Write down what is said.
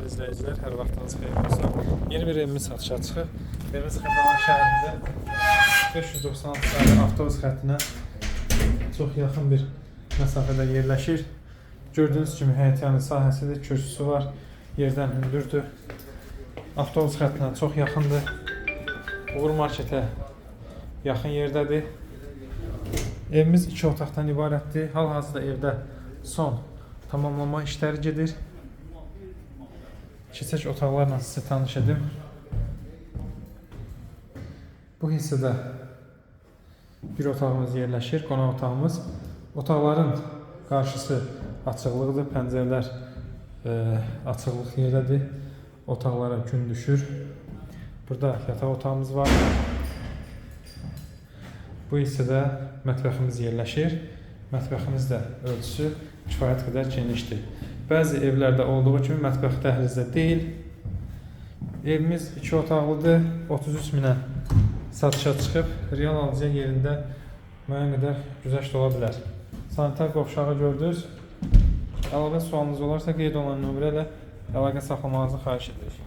Değerli izleyiciler, her vaxtınız xeyir olsun. Yeni bir evimiz satışa çıxır. Evimiz Xırdalan şəhərində 596 sayılı avtobus xəttinə çox yaxın bir məsafədə yerləşir. Gördüyünüz kimi həyətyanı sahəsidir, kürsüsü var, yerdən hündürdür. Avtobus xəttinə çox yaxındır. Uğur marketə yaxın yerdədir. Evimiz iki otaqdan ibarətdir. Hal-hazırda evdə son tamamlama işləri gedir. Keçək otaqlarla sizə tanış edim. Bu hissədə bir otağımız yerləşir, qonaq otağımız. Otaqların qarşısı açıqlıqdır, pəncərələr e, açıqlıq yerdədir. Otaqlara gün düşür. Burada yataq otağımız var. Bu hissədə mətbəximiz yerləşir. Mətbəximiz də ölçüsü kifayət qədər genişdir. Bəzi evlərdə olduğu kimi mətbəx dəhlizdə deyil. Evimiz 2 otaqlıdır. 33 minə satışa çıxıb. Real alıcıya yerində müəyyən qədər güzəşt ola bilər. Sanitar qovşağı gördünüz. Əlavə sualınız olarsa qeyd olunan nömrə ilə əlaqə saxlamağınızı xahiş edirik.